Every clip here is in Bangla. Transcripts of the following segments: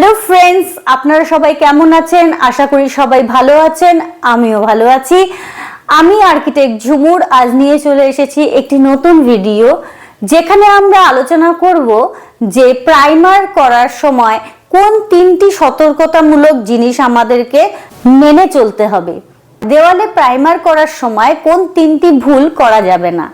হ্যালো ফ্রেন্ডস, আপনারা সবাই কেমন আছেন? আশা করি সবাই ভালো আছেন, আমিও ভালো আছি। আমি আর্কিটেক্ট ঝুমুর, আজ নিয়ে চলে এসেছি একটি নতুন ভিডিও, যেখানে আমরা আলোচনা করব যে প্রাইমার করার সময় কোন তিনটি সতর্কতামূলক জিনিস আমাদেরকে মেনে চলতে হবে। দেওয়ালে প্রাইমার করার সময় কোন তিনটি ভুল করা যাবে না।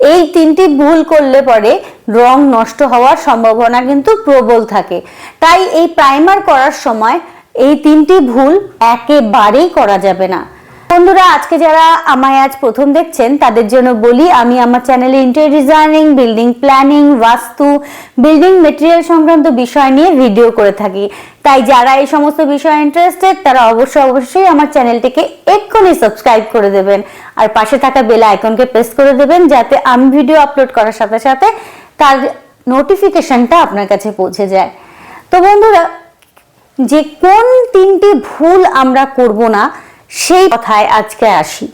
এই তিনটি ভুল করলে পরে রং নষ্ট হওয়ার সম্ভাবনা কিন্তু প্রবল থাকে। তাই এই প্রাইমার করার সময় এই তিনটি ভুল একেবারেই করা যাবে না। বন্ধুরা, আজকে যারা আমায় আজ প্রথম দেখছেন, তাদের জন্য বলি, আমি আমার চ্যানেলে interior designing building planning vastu building material সংক্রান্ত বিষয় নিয়ে ভিডিও করে থাকি। তাই যারা এই সমস্ত বিষয়ে ইন্টারেস্টেড তারা অবশ্যই অবশ্যই আমার চ্যানেলটিকে এক্ষুনি সাবস্ক্রাইব করে দেবেন। আর পাশে থাকা বেল আইকনকে প্রেস করে দেবেন, যাতে আমি ভিডিও আপলোড করার সাথে সাথে তার নোটিফিকেশনটা আপনার কাছে পৌঁছে যায়। তো বন্ধুরা, যে কোন তিনটি ভুল আমরা করব না সেই কথায় আজকে আসি।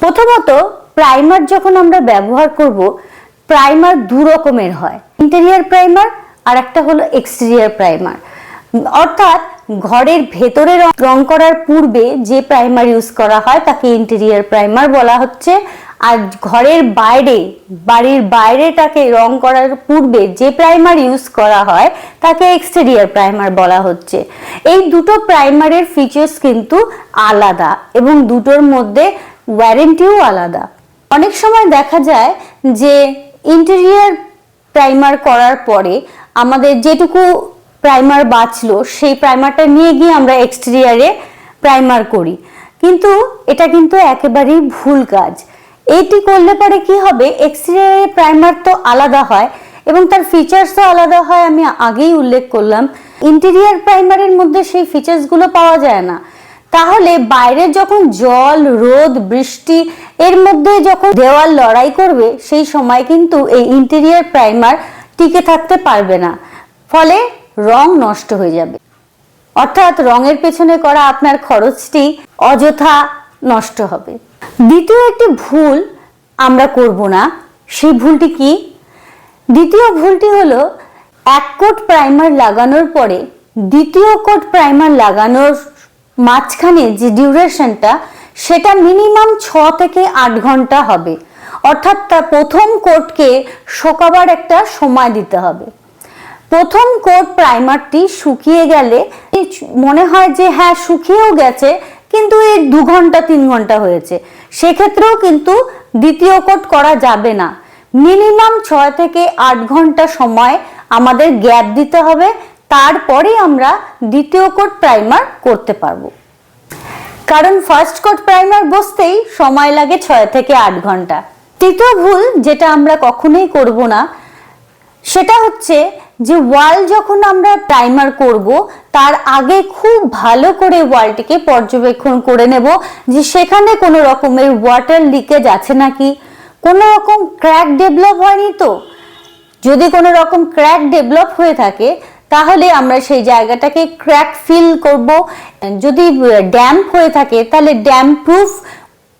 প্রথমত প্রাইমার যখন আমরা ব্যবহার করব প্রাইমার দু রকমের হয়। ইন্টেরিয়ার প্রাইমার আর একটা হলো এক্সটেরিয়ার প্রাইমার অর্থাৎ, ঘরের ভেতরে রং- করার পূর্বে যে প্রাইমার ইউজ করা হয়, তাকে ইন্টেরিয়ার প্রাইমার বলা হচ্ছে। আর ঘরের বাইরে, বাড়ির বাইরেটাকে রং করার পূর্বে যে প্রাইমার ইউজ করা হয়, তাকে এক্সটেরিয়ার প্রাইমার বলা হচ্ছে। এই দুটো প্রাইমারের ফিচার্স কিন্তু আলাদা এবং দুটোর মধ্যে ওয়ারেন্টিও আলাদা। অনেক সময় দেখা যায় যে ইন্টেরিয়ার প্রাইমার করার পরে আমাদের যেটুকু প্রাইমার বাঁচলো, সেই প্রাইমারটা নিয়ে গিয়ে আমরা এক্সটেরিয়ারে প্রাইমার করি। কিন্তু এটা কিন্তু একেবারেই ভুল কাজ। এইটি করলে পরে কি হবে? এক্সটেরিয়ারে প্রাইমার তো আলাদা হয় এবং তার ফিচার্সও আলাদা হয় আমি আগেই উল্লেখ করলাম। ইন্টেরিয়ার প্রাইমারের মধ্যে সেই ফিচার্সগুলো পাওয়া যায় না। তাহলে বাইরে যখন জল, রোদ, বৃষ্টি এর মধ্যে যখন দেওয়াল লড়াই করবে, সেই সময় কিন্তু এই ইন্টেরিয়ার প্রাইমার টিকে থাকতে পারবে না। ফলে রং নষ্ট হয়ে যাবে। অর্থাৎ রঙের পেছনে করা আপনার খরচটি অযথা নষ্ট হবে। দ্বিতীয় একটি ভুল আমরা করব না। সেই ভুলটি কি? দ্বিতীয় ভুলটি হলো, এক কোট প্রাইমার লাগানোর পরে দ্বিতীয় কোট প্রাইমার লাগানোর মাঝখানে যে ডিউরেশনটা, সেটা মিনিমাম ছ থেকে আট ঘণ্টা হবে। অর্থাৎ তার প্রথম কোটকে শোকাবার একটা সময় দিতে হবে। প্রথম কোট প্রাইমারটি শুকিয়ে গেলে, মনে হয় যে হ্যাঁ শুকিয়েও গেছে কিন্তু এই দু ঘণ্টা, তিন ঘণ্টা হয়েছে। সেক্ষেত্রেও কিন্তু দ্বিতীয় কোট করা যাবে না। মিনিমাম ছয় থেকে আট ঘণ্টা সময় আমাদের গ্যাপ দিতে হবে। তারপরে আমরা দ্বিতীয় কোট প্রাইমার করতে পারব। কারণ ফার্স্ট কোট প্রাইমার বসতেই সময় লাগে ছয় থেকে আট ঘণ্টা। তৃতীয় ভুল যেটা আমরা কখনোই করব না, সেটা হচ্ছে যে ওয়াল যখন আমরা প্রাইমার করব, তার আগে খুব ভালো করে ওয়ালটিকে পর্যবেক্ষণ করে নেব যে সেখানে কোনো রকমের ওয়াটার লিকেজ আছে নাকি। কোনো রকম ক্র্যাক ডেভেলপ হয়নি তো? যদি কোনো রকম ক্র্যাক ডেভেলপ হয়ে থাকে, তাহলে আমরা সেই জায়গাটাকে ক্র্যাক ফিল করব। যদি ড্যাম্প হয়ে থাকে, তাহলে ড্যাম্প প্রুফ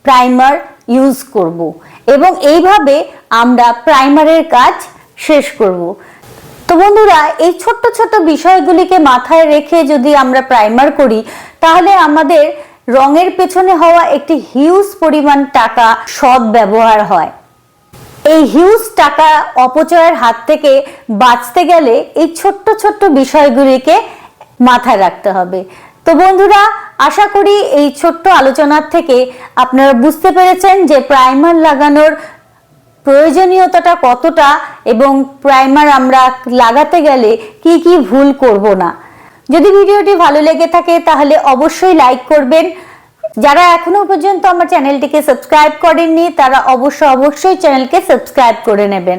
প্রাইমার ইউজ করব। এবং এইভাবে আমরা প্রাইমারের কাজ শেষ করব। তো বন্ধুরা, এই ছোট্ট ছোট্ট বিষয়গুলিকে মাথায় রেখে যদি আমরা প্রাইমার করি, তাহলে আমাদের রঙের পেছনে হওয়া একটি হিউজ পরিমাণ টাকা সৎ ব্যবহার হয়। এই হিউজ টাকা অপচয়ের হাত থেকে বাঁচতে গেলে এই ছোট্ট ছোট্ট বিষয়গুলিকে মাথায় রাখতে হবে। তো বন্ধুরা, আশা করি এই ছোট্ট আলোচনার থেকে আপনারা বুঝতে পেরেছেন যে প্রাইমার লাগানোর প্রয়োজনীয়তাটা কতটা এবং প্রাইমার আমরা লাগাতে গেলে কি কি ভুল করব না। যদি ভিডিওটি ভালো লেগে থাকে তাহলে অবশ্যই লাইক করবেন। যারা এখনও পর্যন্ত আমার চ্যানেলটিকে সাবস্ক্রাইব করেননি, তারা অবশ্য অবশ্যই চ্যানেলকে সাবস্ক্রাইব করে নেবেন।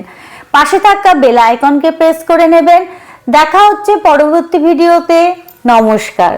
পাশে থাকা বেল আইকনকে প্রেস করে নেবেন। দেখা হচ্ছে পরবর্তী ভিডিওতে নমস্কার।